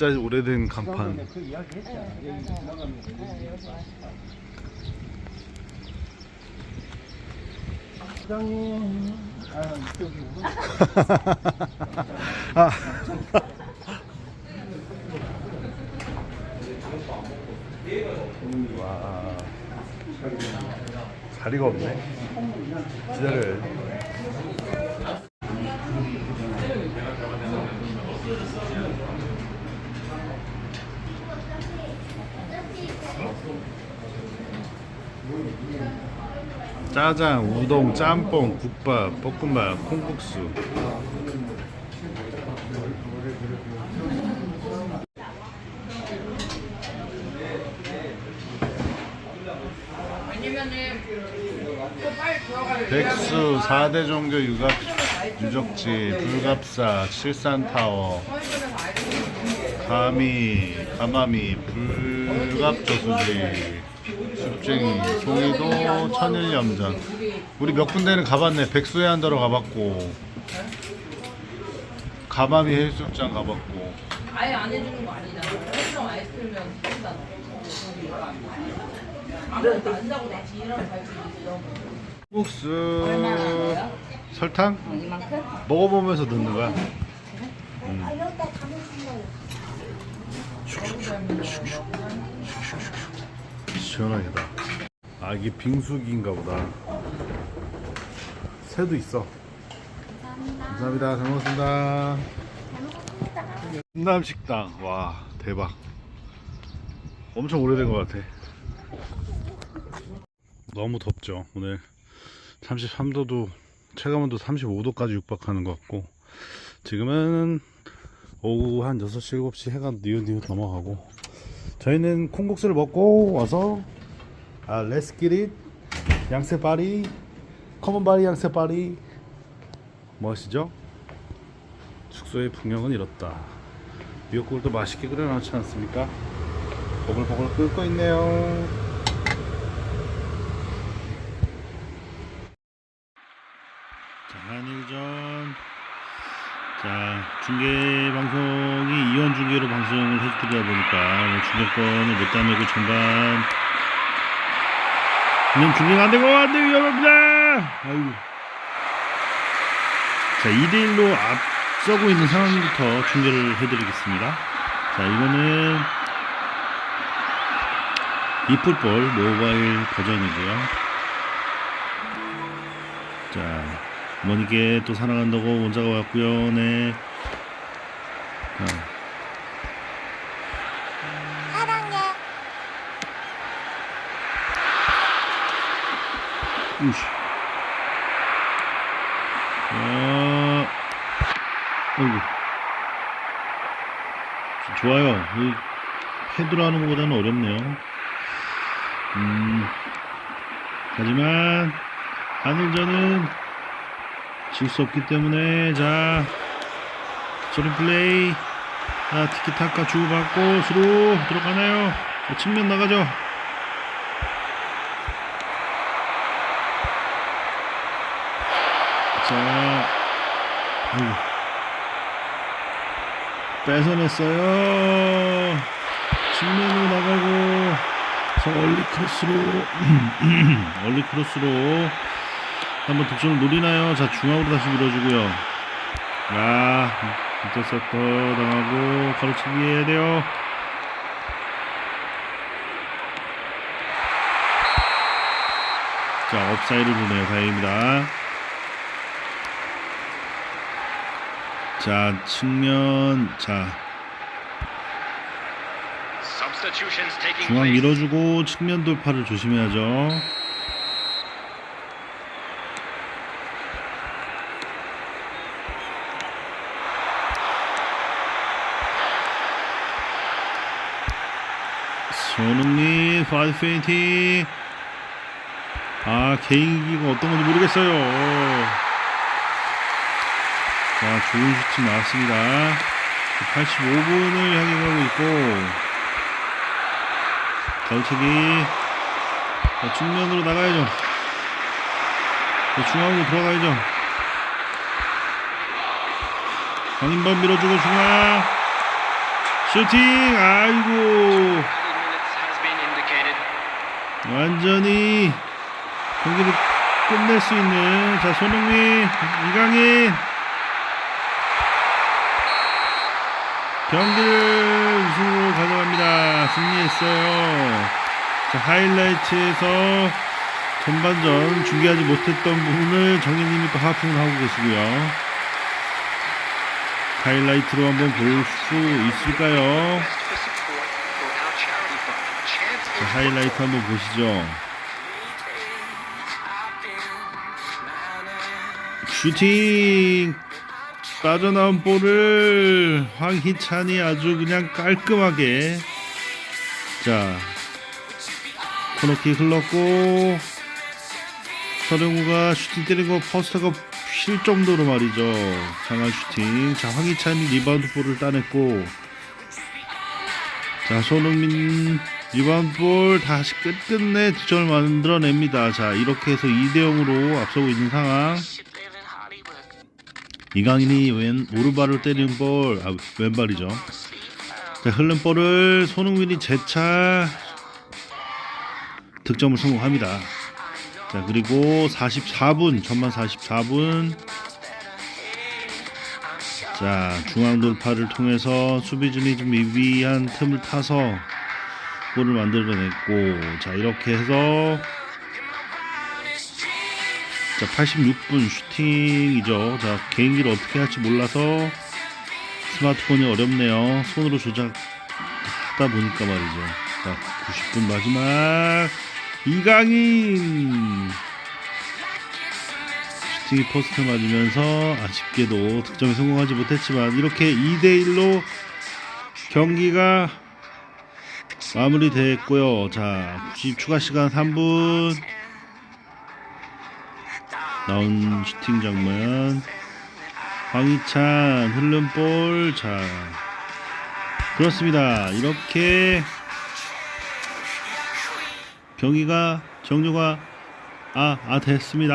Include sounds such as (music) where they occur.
진짜 오래된 간판. 그. 여기 지나가면 부장님, 아 우리 아. 와. 자리가 없네. 기다려요. 짜장, 우동, 짬뽕, 국밥, 볶음밥, 콩국수. 백수, 4대 종교 유갑, 유적지, 불갑사, 칠산타워, 가미, 가마미, 불갑조수지, 숲쟁이, 송이도, 천일염전. 우리 몇 군데는 가봤네. 백수의 한다로 가봤고, 가마미 해수욕장 가봤고, 아예 안 해주는 거 아니잖아. 해수랑 아이스크림이랑 비슷하다. 아무것도 안 사고 나 지이랑 갈수 있어. 넣어요? 설탕? 어, 이만큼? 먹어보면서 넣는 거야. 아, 여기다 담으신 거예요. 시원하겠다. 아 이게 빙수기인가 보다. 새도 있어. 감사합니다. 감사합니다. 잘 먹었습니다. 잘 먹었습니다. 훈남 식당. 와 대박. 엄청 오래된 것 같아. 너무 덥죠 오늘 33도도 체감온도 35도까지 육박하는 것 같고 지금은 오후 한 6시 7시 해가 니웃니웃 넘어가고 저희는 콩국수를 먹고 와서 아 레스키릿 양세바리 커먼바리 양세바리 무엇이죠? 숙소의 풍경은 이렇다 미역국을 또 맛있게 끓여놨지 않습니까? 보글보글 끓고 있네요 자, 한일전. 자, 중계 방송 이 이원 중계로 방송을 해드리다 보니까 뭐 중계권을 못 따내고 전반. 그냥 중계가 안 되고 안 되고 위험합니다! 아이고. 자, 2대1로 앞서고 있는 상황부터 중계를 해드리겠습니다. 자, 이거는 이풋볼 모바일 버전이고요. 자, 어머니께 또 사랑한다고 문자가 왔고요. 네. 자, 우씨. 아, 어이구. 좋아요. 이 헤드로 하는 것보다는 어렵네요. 음, 하지만, 한일전은 질 수 없기 때문에, 자, 소리 플레이. 자, 티키타카 주고받고, 스루 들어가나요? 자, 측면 나가죠. 자, 아이고. 뺏어냈어요. 측면으로 나가고, 자, 얼리 크로스로, (clears throat) 얼리 크로스로 한번 득점을 노리나요? 자, 중앙으로 다시 밀어주고요. 아, 인터셉터 당하고, 가로치기 해야 돼요. 자, 업사이드 보네요. 다행입니다. 자, 측면, 자, 중앙. 밀어주고 측면 돌파를 조심해야죠. 손흥민 파이트 페인팅 아 개인기가 어떤 건지 모르겠어요 자 좋은 슈팅 나왔습니다. 85분을 향해 가고 있고 걸치기 자, 측면으로 나가야죠. 자, 중앙으로 들어가야죠. 강인범 밀어주고 중앙. 슈팅! 아이고. 완전히 경기를 끝낼 수 있는 자 손흥민 이강인 경기를 우승으로 가져갑니다. 승리했어요. 자 하이라이트에서 전반전 중계하지 못했던 부분을 정현님이 또 하품을 하고 계시고요. 하이라이트로 한번 볼 수 있을까요? 자, 하이라이트 한번 보시죠. 슈팅 빠져나온 볼을 황희찬이 아주 그냥 깔끔하게. 자 코너킥 흘렀고 서령우가 슈팅 때린 거 포스터가 쉴 정도로 말이죠. 장한 슈팅. 자 황희찬이 리바운드 볼을 따냈고. 자 손흥민 리바운드 볼 다시 끝끝내 득점을 만들어냅니다. 자 이렇게 해서 2대0으로 앞서고 있는 상황 이강인이 왼 오른발을 때리는 볼, 아 왼발이죠. 자 흐른 볼을 손흥민이 재차 득점을 성공합니다. 자 그리고 44분 전반 44분 자 중앙 돌파를 통해서 수비진이 좀 미비한 틈을 타서 골을 만들어냈고 자 이렇게 해서 자 86분 슈팅이죠. 자 개인기를 어떻게 할지 몰라서 스마트폰이 어렵네요. 손으로 조작하다 보니까 말이죠. 자 90분 마지막 이강인. 슈팅이 포스트 맞으면서 아쉽게도 득점에 성공하지 못했지만 이렇게 2대 1로 경기가 마무리됐고요. 자 90 추가 시간 3분 나온 슈팅 장면. 황희찬 흐른 볼 자 그렇습니다. 이렇게 경기가 종료가 아, 아 됐습니다